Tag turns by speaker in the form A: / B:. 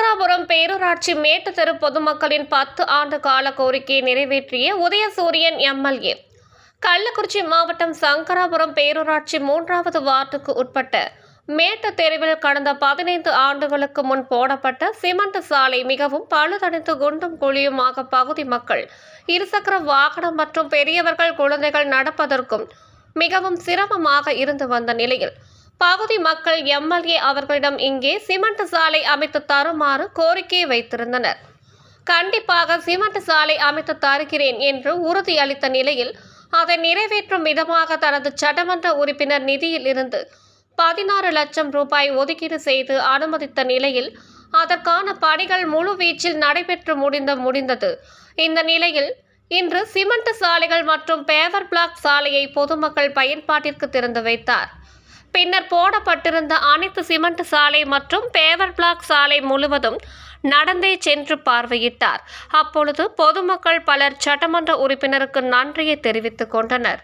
A: கள்ளக்குறிச்சி மேட்டுத்தெரு பொதுமக்களின் பத்து ஆண்டு கால கோரிக்கையை நிறைவேற்றிய உதயசூரியன் எம்எல்ஏ. கள்ளக்குறிச்சி மாவட்டம் சங்கராபுரம் பேரூராட்சி மூன்றாவது வார்டுக்கு உட்பட்ட மேட்டு தெருவில் கடந்த பதினைந்து ஆண்டுகளுக்கு முன் போடப்பட்ட சிமெண்ட் சாலை மிகவும் பழுதடைந்து குண்டும் குழியுமாக பகுதி மக்கள் இருசக்கர வாகனம் மற்றும் பெரியவர்கள் குழந்தைகள் நடப்பதற்கும் மிகவும் சிரமமாக இருந்து வந்த நிலையில் பகுதி மக்கள் எம்எல்ஏ அவர்களிடம் இங்கே சிமெண்ட் சாலை அமைத்து தருமாறு கோரிக்கை வைத்திருந்தனர். கண்டிப்பாக சிமெண்ட் சாலை அமைத்து தருகிறேன் என்று உறுதியளித்த நிலையில் அதை நிறைவேற்றும் விதமாக தனது சட்டமன்ற உறுப்பினர் நிதியில் இருந்து பதினாறு லட்சம் ரூபாய் ஒதுக்கீடு செய்து அனுமதித்த நிலையில் அதற்கான பணிகள் முழுவீச்சில் நடைபெற்று முடிந்த முடிந்தது. இந்த நிலையில் இன்று சிமெண்ட் சாலைகள் மற்றும் பேவர் பிளாக் சாலையை பொதுமக்கள் பயன்பாட்டிற்கு திறந்து வைத்தார். பின்னர் போடப்பட்டிருந்த அனைத்து சிமெண்ட் சாலை மற்றும் பேவர் பிளாக் சாலை முழுவதும் நடந்தே சென்று பார்வையிட்டார். அப்பொழுது பொதுமக்கள் பலர் சட்டமன்ற உறுப்பினருக்கு நன்றியை தெரிவித்துக் கொண்டனர்.